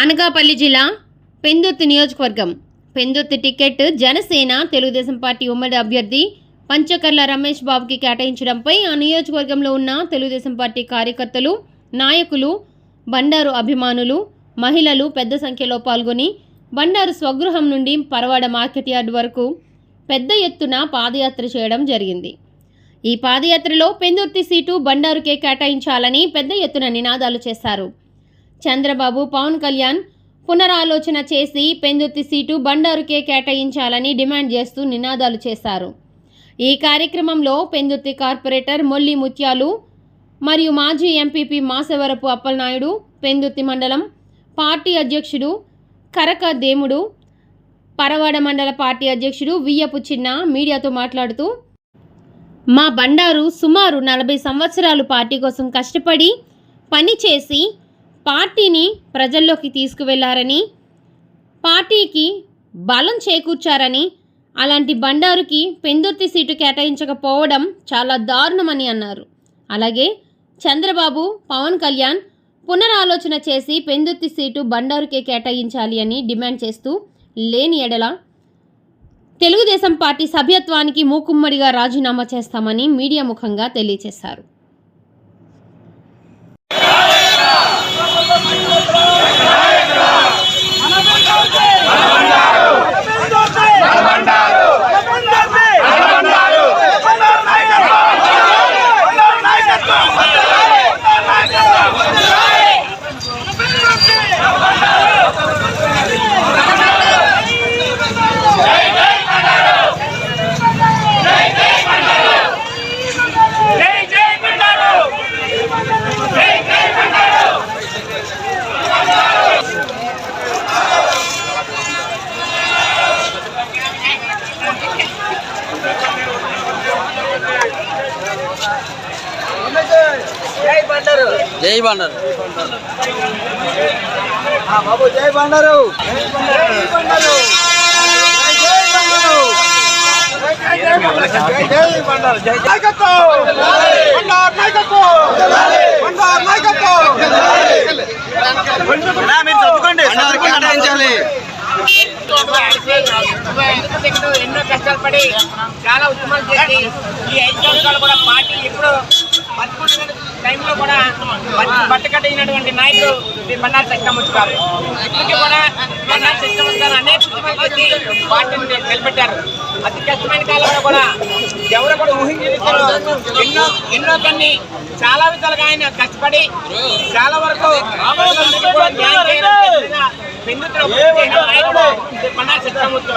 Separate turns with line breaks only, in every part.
అనకాపల్లి జిల్లా పెందుర్తి నియోజకవర్గం. Pendurthi ticket Janasena Telugu Desam party ఉమ్మడి అభ్యర్థి పంచకర్ల రమేష్ బాబుకి కేటాయించడంపై ఆ నియోజకవర్గంలో ఉన్న తెలుగుదేశం పార్టీ కార్యకర్తలు నాయకులు బండారు అభిమానులు మహిళలు పెద్ద సంఖ్యలో పాల్గొని బండారు స్వగృహం నుండి పరవాడ మార్కెట్ యార్డ్ వరకు పెద్ద ఎత్తున పాదయాత్ర చేయడం జరిగింది. ఈ పాదయాత్రలో పెందుర్తి సీటు బండారుకే కేటాయించాలని పెద్ద ఎత్తున నినాదాలు చేశారు. చంద్రబాబు పవన్ కళ్యాణ్ పునరాలోచన చేసి పెందుర్తి సీటు బండారుకే కేటాయించాలని డిమాండ్ చేస్తూ నినాదాలు చేశారు. ఈ కార్యక్రమంలో పెందుర్తి కార్పొరేటర్ మొల్లి ముత్యాలు మరియు మాజీ ఎంపీపీ మాసవరపు అప్పలనాయుడు పెందుర్తి మండలం పార్టీ అధ్యక్షుడు కరక దేముడు పరవాడ మండల పార్టీ అధ్యక్షుడు వియ్యపు చిన్న మీడియాతో మాట్లాడుతూ మా బండారు సుమారు నలభై సంవత్సరాలు పార్టీ కోసం కష్టపడి పనిచేసి పార్టీని ప్రజల్లోకి తీసుకువెళ్ళారని పార్టీకి బలం చేకూర్చారని అలాంటి బండారుకి పెందుర్తి సీటు కేటాయించకపోవడం చాలా దారుణమని అన్నారు. అలాగే చంద్రబాబు పవన్ కళ్యాణ్ పునరాలోచన చేసి పెందుర్తి సీటు బండారుకే కేటాయించాలి అని డిమాండ్ చేస్తూ లేని ఎడల తెలుగుదేశం పార్టీ సభ్యత్వానికి మూకుమ్మడిగా రాజీనామా చేస్తామని మీడియా ముఖంగా తెలియజేశారు
జై జై బండారు
బాబు జై బండారు జై బండారు జై బండారు నాయకత్వం బండారు నాయకత్వం మీరు చదువుకోండి కేటాయించాలి
ఎన్నో కష్టాలు పడి చాలా ఉద్యమాలు చేసి ఈ ఐదు సంవత్సరాలు కూడా పార్టీ ఎప్పుడు బతుకుంటున్న టైంలో కూడా బట్ట- బట్టకట్టినటువంటి నాయకుడు శ్రీ బండారు సత్యమూర్తి గారు ఇప్పటికీ కూడా బండారు సత్యమూర్తి గారు అనేక చేసి పార్టీని నిలబెట్టారు. అతి కష్టమైన కాలంలో కూడా ఎవరు కూడా ఊహించని రీతిలో ఎన్నో ఎన్నో కొన్ని చాలా విధాలుగా ఆయన కష్టపడి చాలా వరకు పెందుతున్న నాయకుడు శ్రీ బండారు సత్యమూర్తి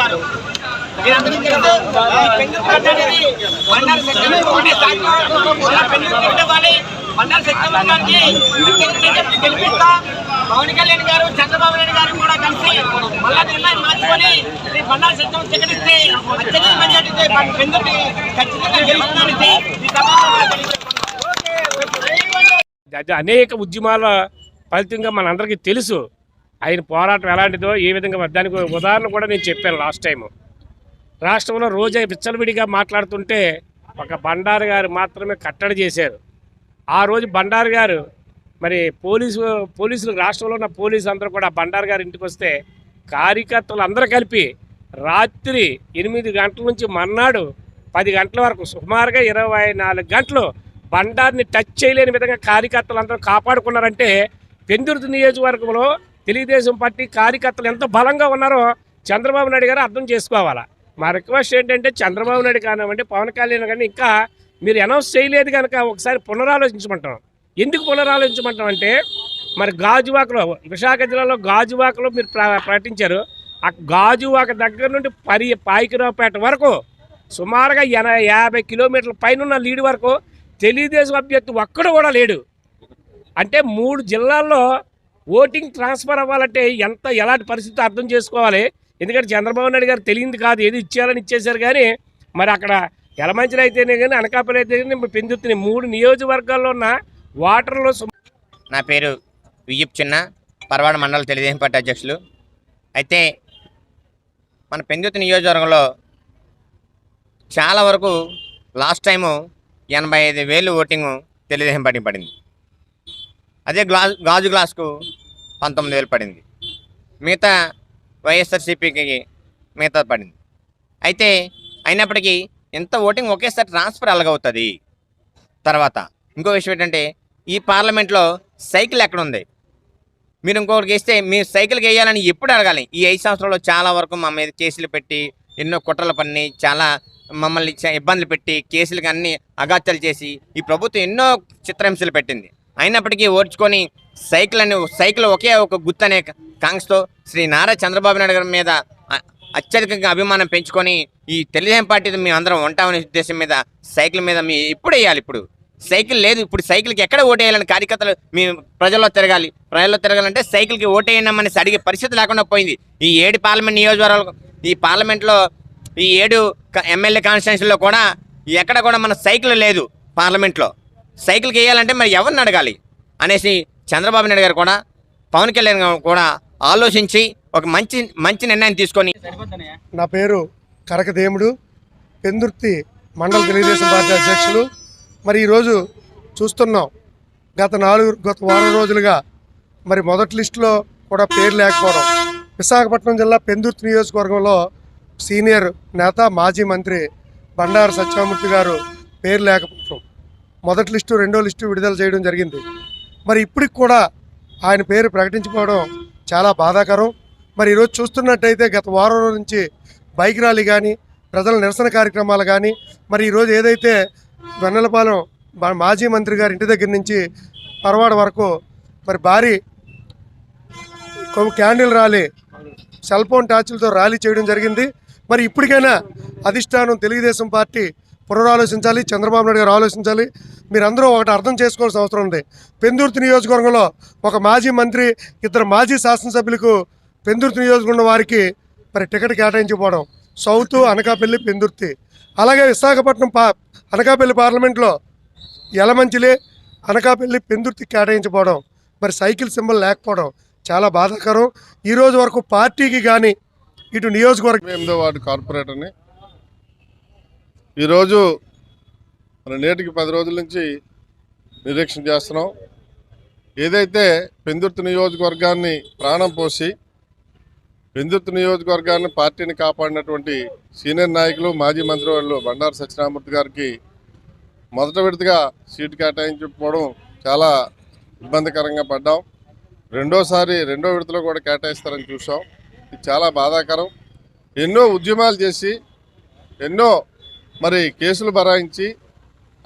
గారు. గెలిపిస్తా పవన్ కళ్యాణ్ గారు చంద్రబాబు నాయుడు గారు కూడా కలిసి మళ్ళా నిర్ణయం మార్చుకొని శ్రీ సత్యం టికెటిస్తే అత్యధిక మెజార్టీతో పెందుర్తి ఖచ్చితంగా గెలుస్తానని
అది అనేక ఉద్యమాల ఫలితంగా మనందరికీ తెలుసు. ఆయన పోరాటం ఎలాంటిదో ఏ విధంగా దానికి ఉదాహరణ కూడా నేను చెప్పాను లాస్ట్ టైం రాష్ట్రంలో రోజే విచ్చలవిడిగా మాట్లాడుతుంటే ఒక బండారు గారు మాత్రమే కట్టడి చేశారు. ఆ రోజు బండారు గారు మరి పోలీసు పోలీసులు రాష్ట్రంలో ఉన్న పోలీసు అందరూ కూడా బండారు గారి ఇంటికి వస్తే కార్యకర్తలు అందరూ కలిపి రాత్రి ఎనిమిది గంటల నుంచి మర్నాడు పది గంటల వరకు సుమారుగా ఇరవై నాలుగు గంటలు బండార్ని టచ్ చేయలేని విధంగా కార్యకర్తలు అందరూ కాపాడుకున్నారంటే పెందుర్తి నియోజకవర్గంలో తెలుగుదేశం పార్టీ కార్యకర్తలు ఎంత బలంగా ఉన్నారో చంద్రబాబు నాయుడు గారు అర్థం చేసుకోవాలా. మా రిక్వెస్ట్ ఏంటంటే చంద్రబాబు నాయుడు కానివ్వండి పవన్ కళ్యాణ్ కానీ ఇంకా మీరు అనౌన్స్ చేయలేదు కనుక ఒకసారి పునరాలోచించమంటాం. ఎందుకు పునరాలోచించమంటాం అంటే మరి గాజువాకలో విశాఖ జిల్లాలో గాజువాకలో మీరు ప్రకటించారు. ఆ గాజువాక దగ్గర నుండి పరి పాయికిరావుపేట వరకు సుమారుగా ఎన యాభై కిలోమీటర్ల పైన లీడ్ వరకు తెలుగుదేశం అభ్యర్థి ఒక్కడు కూడా లేడు. అంటే మూడు జిల్లాల్లో ఓటింగ్ ట్రాన్స్ఫర్ అవ్వాలంటే ఎంత ఎలాంటి పరిస్థితి అర్థం చేసుకోవాలి? ఎందుకంటే చంద్రబాబు నాయుడు గారు తెలియంది కాదు ఏది ఇచ్చేయాలని ఇచ్చేశారు కానీ మరి అక్కడ ఎలమంచిలో అయితేనే కానీ అనకాపల్లి అయితే కానీ పెంచుతున్నాయి మూడు నియోజకవర్గాల్లో ఉన్న వాటర్లో
నా పేరు వియ్యప్ చిన్న పర్వాడ మండల తెలుగుదేశం పార్టీ అధ్యక్షులు. అయితే మన పెందుతు నియోజకవర్గంలో చాలా వరకు లాస్ట్ టైము ఎనభై ఐదు వేలు ఓటింగ్ తెలుగుదేశం పార్టీ పడింది. అదే గ్లాస్ గాజు గ్లాస్కు పంతొమ్మిది వేలు పడింది. మిగతా వైఎస్ఆర్సీపీకి మిగతా పడింది అయితే అయినప్పటికీ ఎంత ఓటింగ్ ఒకేసారి ట్రాన్స్ఫర్ అలాగవుతుంది తర్వాత ఇంకో విషయం ఏంటంటే ఈ పార్లమెంట్లో సైకిల్ ఎక్కడ ఉంది మీరు ఇంకొకరికి వేస్తే మీరు సైకిల్కి వేయాలని ఎప్పుడు అడగాలి? ఈ ఐదు సంవత్సరాల్లో చాలా వరకు మా మీద కేసులు పెట్టి ఎన్నో కుట్రలు పన్ని చాలా మమ్మల్ని ఇబ్బందులు పెట్టి కేసులకి అన్ని అగాత్యాలు చేసి ఈ ప్రభుత్వం ఎన్నో చిత్రహింసలు పెట్టింది. అయినప్పటికీ ఓర్చుకొని సైకిల్ అని సైకిల్ ఒకే ఒక గుర్తు అనే కాంగ్స్తో శ్రీ నారా చంద్రబాబు నాయుడు గారి మీద అత్యధికంగా అభిమానం పెంచుకొని ఈ తెలుగుదేశం పార్టీతో మేము అందరం ఉంటామనే ఉద్దేశం మీద సైకిల్ మీద మీ ఎప్పుడు వేయాలి ఇప్పుడు. సైకిల్ లేదు ఇప్పుడు సైకిల్కి ఎక్కడ ఓటేయాలని కార్యకర్తలు మీ ప్రజల్లో తిరగాలి. ప్రజల్లో తిరగాలంటే సైకిల్కి ఓటేయమని అడిగే పరిస్థితి లేకుండా పోయింది. ఈ ఏడు పార్లమెంట్ నియోజకవర్గాలు ఈ పార్లమెంట్లో ఈ ఏడు ఎమ్మెల్యే కాన్స్టిట్యూన్సీలో కూడా ఎక్కడ కూడా మన సైకిల్ లేదు పార్లమెంట్లో. సైకిల్కి వేయాలంటే మరి ఎవరిని అడగాలి? అనేసి చంద్రబాబు నాయుడు గారు కూడా పవన్ కళ్యాణ్ గారు కూడా ఆలోచించి ఒక మంచి మంచి నిర్ణయం తీసుకొని
నా పేరు కరకదేముడు పెందుర్తి మండల తెలుగుదేశం పార్టీ అధ్యక్షులు. మరి ఈరోజు చూస్తున్నాం గత నాలుగు గత వారం రోజులుగా మరి మొదటి లిస్టులో కూడా పేరు లేకపోవడం. విశాఖపట్నం జిల్లా పెందుర్తి నియోజకవర్గంలో సీనియర్ నేత మాజీ మంత్రి బండారు సత్యమూర్తి గారు పేరు లేకపోవడం. మొదటి లిస్టు రెండో లిస్టు విడుదల చేయడం జరిగింది. మరి ఇప్పటికి కూడా ఆయన పేరు ప్రకటించుకోవడం చాలా బాధాకరం. మరి ఈరోజు చూస్తున్నట్టయితే గత వారం నుంచి బైక్ ర్యాలీ కానీ ప్రజల నిరసన కార్యక్రమాలు కానీ మరి ఈరోజు ఏదైతే వెన్నెలపాలెం మాజీ మంత్రి గారి ఇంటి దగ్గర నుంచి పరవాడ వరకు మరి భారీ క్యాండిల్ ర్యాలీ సెల్ ఫోన్ టార్చులతో ర్యాలీ చేయడం జరిగింది. మరి ఇప్పటికైనా అధిష్టానం తెలుగుదేశం పార్టీ పునరాలోచించాలి చంద్రబాబు నాయుడు గారు ఆలోచించాలి. మీరందరూ ఒకటి అర్థం చేసుకోవాల్సిన అవసరం ఉంది. పెందుర్తి నియోజకవర్గంలో ఒక మాజీ మంత్రి ఇద్దరు మాజీ శాసనసభ్యులకు పెందుర్తి నియోజకవర్గం వారికి మరి టికెట్ కేటాయించిపోవడం సౌత్ అనకాపల్లి పెందుర్తి. అలాగే విశాఖపట్నం పా అనకాపల్లి పార్లమెంట్లో యలమంచిలి అనకాపల్లి పెందుర్తి కేటాయించకపోవడం. మరి సైకిల్ సింబల్ లేకపోవడం చాలా బాధాకరం. ఈరోజు వరకు పార్టీకి కానీ ఇటు నియోజకవర్గం
ఎనిమిదో వార్డు కార్పొరేటర్ని. ఈరోజు మనం నేటికి పది రోజుల నుంచి నిరీక్షణ చేస్తున్నాం. ఏదైతే పెందుర్తి నియోజకవర్గాన్ని ప్రాణం పోసి పెందుర్తి నియోజకవర్గాన్ని పార్టీని కాపాడినటువంటి సీనియర్ నాయకులు మాజీ మంత్రివర్యులు బండారు సత్యనామూర్తి గారికి మొదట విడతగా సీటు కేటాయించకపోవడం చాలా ఇబ్బందికరంగా పడ్డాం. రెండోసారి రెండో విడతలో కూడా కేటాయిస్తారని చూసాం ఇది చాలా బాధాకరం. ఎన్నో ఉద్యమాలు చేసి ఎన్నో మరి కేసులు బరాయించి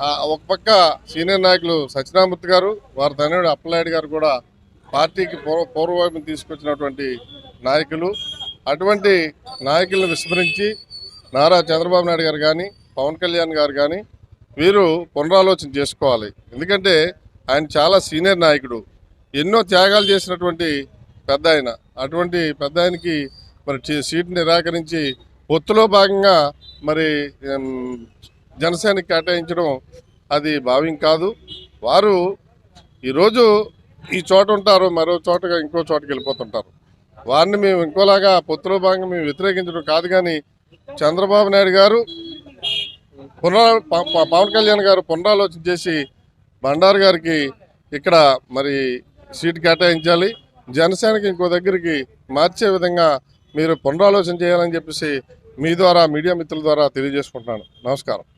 ఒక పక్క సీనియర్ నాయకులు సత్యనామూర్తి గారు వారి తనయుడు అప్పలనాయుడు గారు కూడా పార్టీకి పూర్వ పూర్వవైపు తీసుకొచ్చినటువంటి నాయకులు. అటువంటి నాయకులను విస్మరించి నారా చంద్రబాబు నాయుడు గారు కానీ పవన్ కళ్యాణ్ గారు కానీ వీరు పునరాలోచన చేసుకోవాలి. ఎందుకంటే ఆయన చాలా సీనియర్ నాయకుడు. ఎన్నో త్యాగాలు చేసినటువంటి పెద్ద ఆయన. అటువంటి పెద్ద ఆయనకి మరి టీ- సీటు నిరాకరించి పొత్తులో భాగంగా మరి జనసేనకి కేటాయించడం అది భావ్యం కాదు. వారు ఈరోజు ఈ చోట ఉంటారు మరో చోటగా ఇంకో చోటకి వెళ్ళిపోతుంటారు. వారిని మేము ఇంకోలాగా పొత్తులో భాగంగా మేము వ్యతిరేకించడం కాదు కానీ చంద్రబాబు నాయుడు గారు పునరా ప- పవన్ కళ్యాణ్ గారు పునరాలోచన చేసి బండారు గారికి ఇక్కడ మరి సీటు కేటాయించాలి. జనసేనకి ఇంకో దగ్గరికి మార్చే విధంగా మీరు పునరాలోచన చేయాలని చెప్పేసి మీ ద్వారా మీడియా మిత్రుల ద్వారా తెలియజేసుకుంటున్నాను. నమస్కారం.